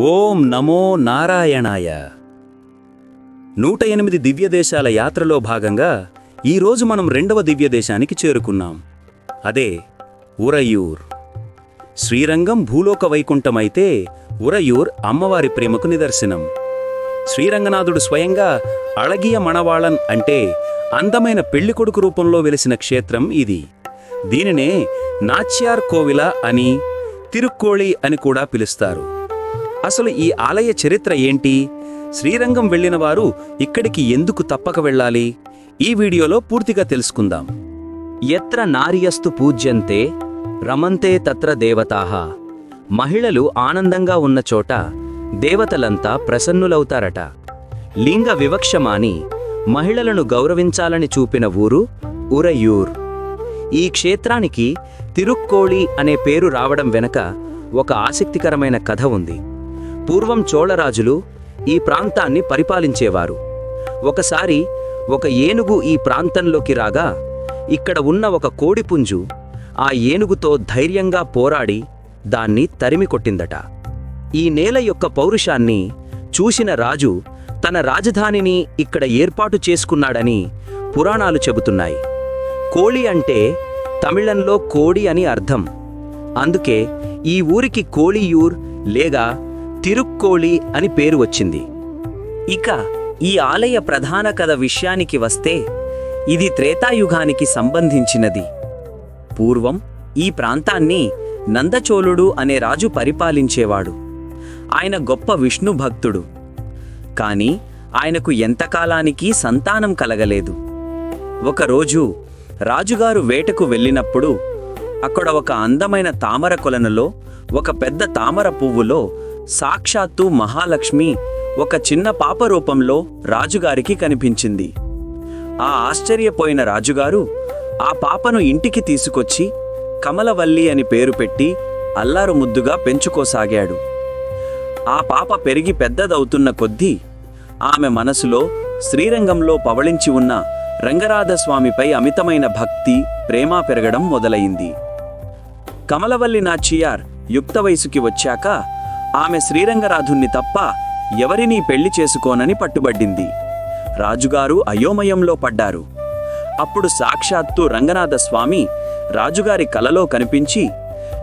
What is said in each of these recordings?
ఓం నమో నారాయణాయ. నూట ఎనిమిది దివ్యదేశాల యాత్రలో భాగంగా ఈరోజు మనం రెండవ దివ్యదేశానికి చేరుకున్నాం. అదే ఉరయూర్. శ్రీరంగం భూలోక వైకుంఠమైతే ఉరయూర్ అమ్మవారి ప్రేమకు నిదర్శనం. శ్రీరంగనాథుడు స్వయంగా అళగియ మణవాళన్ అంటే అందమైన పెళ్ళికొడుకు రూపంలో వెలిసిన క్షేత్రం ఇది. దీనినే నాచ్యార్ కోవిల అని తిరుక్కోళి అని కూడా పిలుస్తారు. అసలు ఈ ఆలయ చరిత్ర ఏంటి? శ్రీరంగం వెళ్ళిన వారు ఇక్కడికి ఎందుకు తప్పక వెళ్ళాలి? ఈ వీడియోలో పూర్తిగా తెలుసుకుందాం. ఎత్ర నార్యస్తు పూజ్యంతే రమంతే తత్ర దేవతాహ మహిళలు ఆనందంగా ఉన్న చోట దేవతలంతా ప్రసన్నులవుతారట. లింగ వివక్షమాని మహిళలను గౌరవించాలని చూపిన ఊరు ఉరయూర్. ఈ క్షేత్రానికి తిరుక్కోళి అనే పేరు రావడం వెనక ఒక ఆసక్తికరమైన కథ ఉంది. పూర్వం చోళరాజులు ఈ ప్రాంతాన్ని పరిపాలించేవారు. ఒకసారి ఒక ఏనుగు ఈ ప్రాంతంలోకి రాగా ఇక్కడ ఉన్న ఒక కోడిపుంజు ఆ ఏనుగుతో ధైర్యంగా పోరాడి దాన్ని తరిమి కొట్టిందట. ఈ నేల యొక్క పౌరుషాన్ని చూసిన రాజు తన రాజధానిని ఇక్కడ ఏర్పాటు చేసుకున్నాడని పురాణాలు చెబుతున్నాయి. కోళి అంటే తమిళంలో కోడి అని అర్థం. అందుకే ఈ ఊరికి కోళియూర్ లేగా తిరుక్కోళి అని పేరు వచ్చింది. ఇక ఈ ఆలయ ప్రధాన కథ విషయానికి వస్తే ఇది త్రేతాయుగానికి సంబంధించినది. పూర్వం ఈ ప్రాంతాన్ని నందచోళుడు అనే రాజు పరిపాలించేవాడు. ఆయన గొప్ప విష్ణు భక్తుడు. కాని ఆయనకు ఎంతకాలానికి సంతానం కలగలేదు. ఒకరోజు రాజుగారు వేటకు వెళ్ళినప్పుడు అక్కడ ఒక అందమైన తామర కొలనులో ఒక పెద్ద తామర పువ్వులో సాక్షాత్తు మహాలక్ష్మి ఒక చిన్న పాప రూపంలో రాజుగారికి కనిపించింది. ఆ ఆశ్చర్యపోయిన రాజుగారు ఆ పాపను ఇంటికి తీసుకొచ్చి కమలవల్లి అని పేరు పెట్టి అల్లారు ముద్దుగా పెంచుకోసాగాడు. ఆ పాప పెరిగి పెద్దదవుతున్న కొద్దీ ఆమె మనసులో శ్రీరంగంలో పవళించి ఉన్న రంగరాధస్వామిపై అమితమైన భక్తి ప్రేమ పెరగడం మొదలైంది. కమలవల్లి నాచియార్ యుక్త వయసుకి వచ్చాక ఆమె శ్రీరంగరాధుణ్ణి తప్ప ఎవరినీ పెళ్ళి చేసుకోనని పట్టుబడింది రాజుగారు అయోమయంలో పడ్డారు. అప్పుడు సాక్షాత్తు రంగనాథ స్వామి రాజుగారి కలలో కనిపించి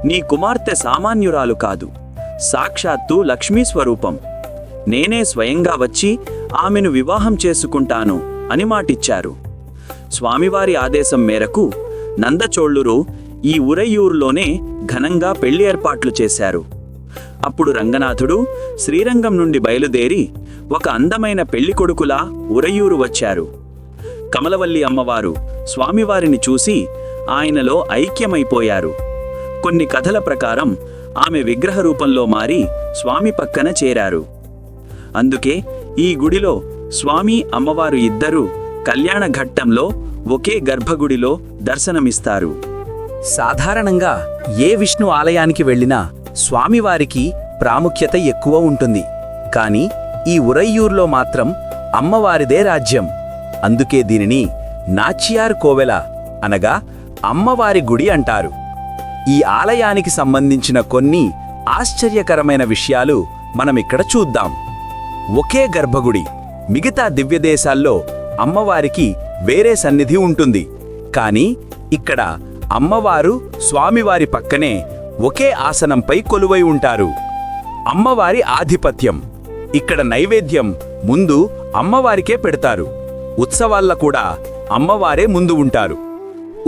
నీ కుమార్తె సామాన్యురాలు కాదు. సాక్షాత్తు లక్ష్మీ స్వరూపం. నేనే స్వయంగా వచ్చి ఆమెను వివాహం చేసుకుంటాను అని మాటిచ్చారు. స్వామివారి ఆదేశం మేరకు నందచోళ్ళురు ఈ ఉరయ్యూరులోనే ఘనంగా పెళ్ళి ఏర్పాట్లు చేశారు. అప్పుడు రంగనాథుడు శ్రీరంగం నుండి బయలుదేరి ఒక అందమైన పెళ్ళి కొడుకులా ఉరయూరు వచ్చారు. కమలవల్లి అమ్మవారు స్వామివారిని చూసి ఆయనలో ఐక్యమైపోయారు. కొన్ని కథల ప్రకారం ఆమె విగ్రహ రూపంలో మారి స్వామి పక్కన చేరారు. అందుకే ఈ గుడిలో స్వామి అమ్మవారు ఇద్దరూ కళ్యాణ ఘట్టంలో ఒకే గర్భగుడిలో దర్శనమిస్తారు. సాధారణంగా ఏ విష్ణు ఆలయానికి వెళ్ళినా స్వామివారికి ప్రాముఖ్యత ఎక్కువ ఉంటుంది. కాని ఈ ఉరయ్యూర్లో మాత్రం అమ్మవారిదే రాజ్యం. అందుకే దీనిని నాచియార్ కోవెల అనగా అమ్మవారి గుడి అంటారు. ఈ ఆలయానికి సంబంధించిన కొన్ని ఆశ్చర్యకరమైన విషయాలు మనమిక్కడ చూద్దాం. ఒకే గర్భగుడి మిగతా దివ్యదేశాల్లో అమ్మవారికి వేరే సన్నిధి ఉంటుంది. కాని ఇక్కడ అమ్మవారు స్వామివారి పక్కనే ఒకే ఆసనంపై కొలువై ఉంటారు. అమ్మవారి ఆధిపత్యం. ఇక్కడ నైవేద్యం ముందు అమ్మవారికే పెడతారు. ఉత్సవాల్ల కూడా అమ్మవారే ముందు ఉంటారు.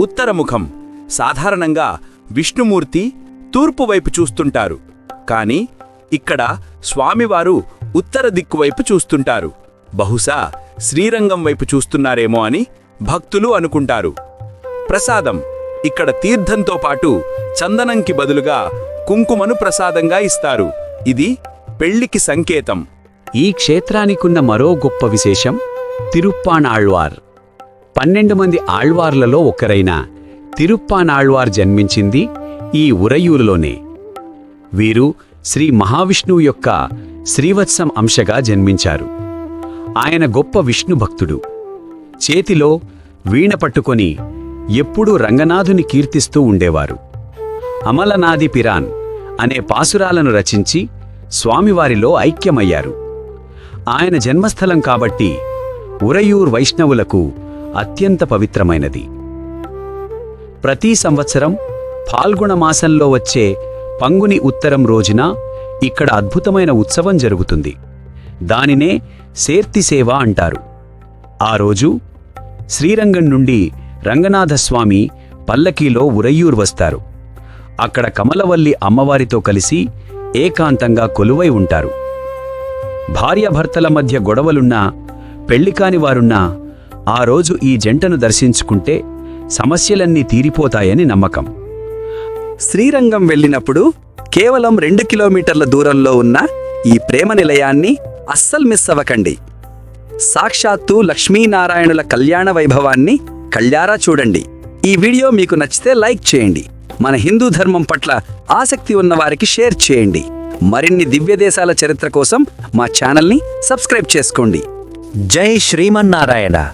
ఉత్తరముఖం. సాధారణంగా విష్ణుమూర్తి తూర్పు వైపు చూస్తుంటారు. కాని ఇక్కడ స్వామివారు ఉత్తర దిక్కు వైపు చూస్తుంటారు. బహుశా శ్రీరంగం వైపు చూస్తున్నారేమో అని భక్తులు అనుకుంటారు. ప్రసాదం. ఇక్కడ తీర్థంతో పాటు చందనంకి బదులుగా కుంకుమను ప్రసాదంగా ఇస్తారు. ఇది పెళ్ళికి సంకేతం. ఈ క్షేత్రానికున్న మరో గొప్ప విశేషం తిరుప్పానాళ్వార్. పన్నెండు మంది ఆళ్వార్లలో ఒకరైన తిరుప్పానాళ్వార్ జన్మించింది ఈ ఉరయూరులోనే. వీరు శ్రీ మహావిష్ణువు యొక్క శ్రీవత్సం అంశగా జన్మించారు. ఆయన గొప్ప విష్ణు భక్తుడు చేతిలో వీణ పట్టుకొని ఎప్పుడూ రంగనాథుని కీర్తిస్తూ ఉండేవారు. అమలనాది పిరాన్ అనే పాసురాలను రచించి స్వామివారిలో ఐక్యమయ్యారు. ఆయన జన్మస్థలం కాబట్టి ఉరయూర్ వైష్ణవులకు అత్యంత పవిత్రమైనది. ప్రతి సంవత్సరం ఫాల్గుణ మాసంలో వచ్చే పంగుని ఉత్తరం రోజున ఇక్కడ అద్భుతమైన ఉత్సవం జరుగుతుంది. దానినే సేర్తి సేవ అంటారు. ఆ రోజు శ్రీరంగం నుండి రంగనాథస్వామి పల్లకీలో ఉరయ్యూర్ వస్తారు. అక్కడ కమలవల్లి అమ్మవారితో కలిసి ఏకాంతంగా కొలువై ఉంటారు. భార్యాభర్తల మధ్య గొడవలున్నా పెళ్ళికాని వారున్నా ఆ రోజు ఈ జంటను దర్శించుకుంటే సమస్యలన్నీ తీరిపోతాయని నమ్మకం. శ్రీరంగం వెళ్ళినప్పుడు కేవలం రెండు కిలోమీటర్ల దూరంలో ఉన్న ఈ ప్రేమ నిలయాన్ని అస్సలు మిస్ అవ్వకండి. సాక్షాత్తు లక్ష్మీనారాయణుల కళ్యాణ వైభవాన్ని కళ్ళారా చూడండి. ఈ వీడియో మీకు నచ్చితే లైక్ చేయండి. మన హిందూ ధర్మం పట్ల ఆసక్తి ఉన్న వారికి షేర్ చేయండి. మరిన్ని దివ్య దేశాల చరిత్ర కోసం మా ఛానల్ని సబ్స్క్రైబ్ చేసుకోండి. జై శ్రీమన్నారాయణ.